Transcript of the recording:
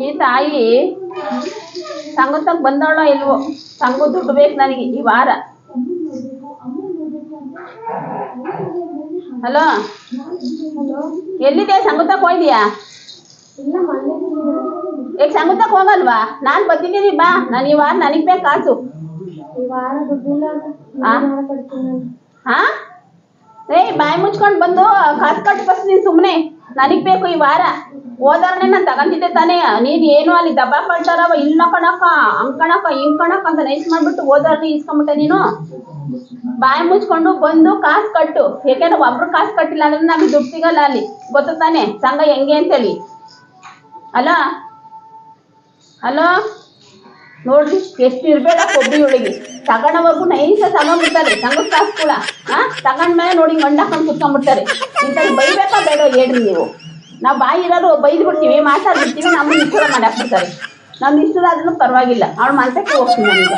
ಈ ತಾಯಿ ಸಂಗತಕ್ಕೆ ಬಂದವಳೋ ಇಲ್ವೋ? ಸಂಗು ದುಡ್ಡು ಬೇಕು ನನಗೆ ಈ ವಾರ. ಹಲೋ? ಎಲ್ಲಿದೆ ಸಂಗತಕ್ಕೆ ಮನೆ ಈಗ ಸಂಗತಕ್ಕೆ ಹೋಗಲ್ವಾ? ನಾನು ಬರ್ತಿದ್ದೀನಿ, ಬಾ. ನಾನು ಈ ವಾರ ನನಗೆ ಬೇಕು ಕಾಸು ನಾನು ಹಾ ಏ ಬಾಯಿ ಮುಚ್ಕೊಂಡು ಬಂದು, ಕಾಸು ಕಟ್ಟು ಬರ್ತೀನಿ ಸುಮ್ಮನೆ ನನಗೆ ಬೇಕು ಈ ವಾರ. ಹೋದವ್ರನ್ನೇ ನಾನು ತಗೊಂಡಿದ್ದೆ ತಾನೇ. ನೀನು ಏನು ಅಲ್ಲಿ ದಬ್ಬ ಕಳ್ತಾರವ ಇಲ್ಲ ಕಣಕ್ಕ, ಹಂಗ್ ಹಿಂಗ್ ಕಣಕ್ಕ ಅಂತ ನೈಸ್ ಮಾಡ್ಬಿಟ್ಟು ಹೋದವ್ರನ್ನ ಇಸ್ಕೊಂಬಿಟ್ಟೆ ನೀನು. ಬಾಯಿ ಮುಚ್ಕೊಂಡು ಬಂದು ಕಾಸು ಕಟ್ಟು. ಯಾಕೆಂದ್ರೆ ಒಬ್ರು ಕಾಸು ಕಟ್ಟಿಲ್ಲ ಅಂದ್ರೆ ನಮ್ಗೆ ದುಡ್ಡು ಸಿಗಲ್ಲ ಅಲ್ಲಿ. ಗೊತ್ತು ತಾನೆ? ಸಂಘ ಹೆಂಗೆ ಅಂತೇಳಿ. ಅಲೋ? ಹಲೋ ನೋಡ್ರಿ, ಎಷ್ಟು ಇರ್ಬೇಡ ಕೊಬ್ಬರಿ ಒಳಗೆ ತಗೊಂಡವರೆಗೂ ನೈಸ ತಗೊಂಡ್ಬಿಡ್ತಾರೆ ಸಂಘದ ಕಾಸು ಕೂಡ. ಹಾ ತಗೊಂಡ್ಮೇಲೆ ನೋಡಿ ಗಂಡ ಕುತ್ಕೊಂಡ್ಬಿಡ್ತಾರೆ. ಇಂಥದ್ದು ಬೈಬೇಕಾ ಬೇಡ ಹೇಳ್ರಿ ನೀವು. ನಾವು ಬಾಯಿ ಇರೋದು ಬೈದು ಬಿಡ್ತೀವಿ ಮಾತಾಡ್ಬಿಡ್ತೀವಿ ನಮ್ಮನ್ನ ಇಷ್ಟ ಮಾಡಾಕ್ಬಿಡ್ತಾರೆ ನಮ್ಮ ಇಷ್ಟದಾದ್ರೂ ಪರವಾಗಿಲ್ಲ. ಅವ್ಳ ಮಂತಕ್ಕೆ ಹೋಗ್ತೀನಿ ನನಗೆ.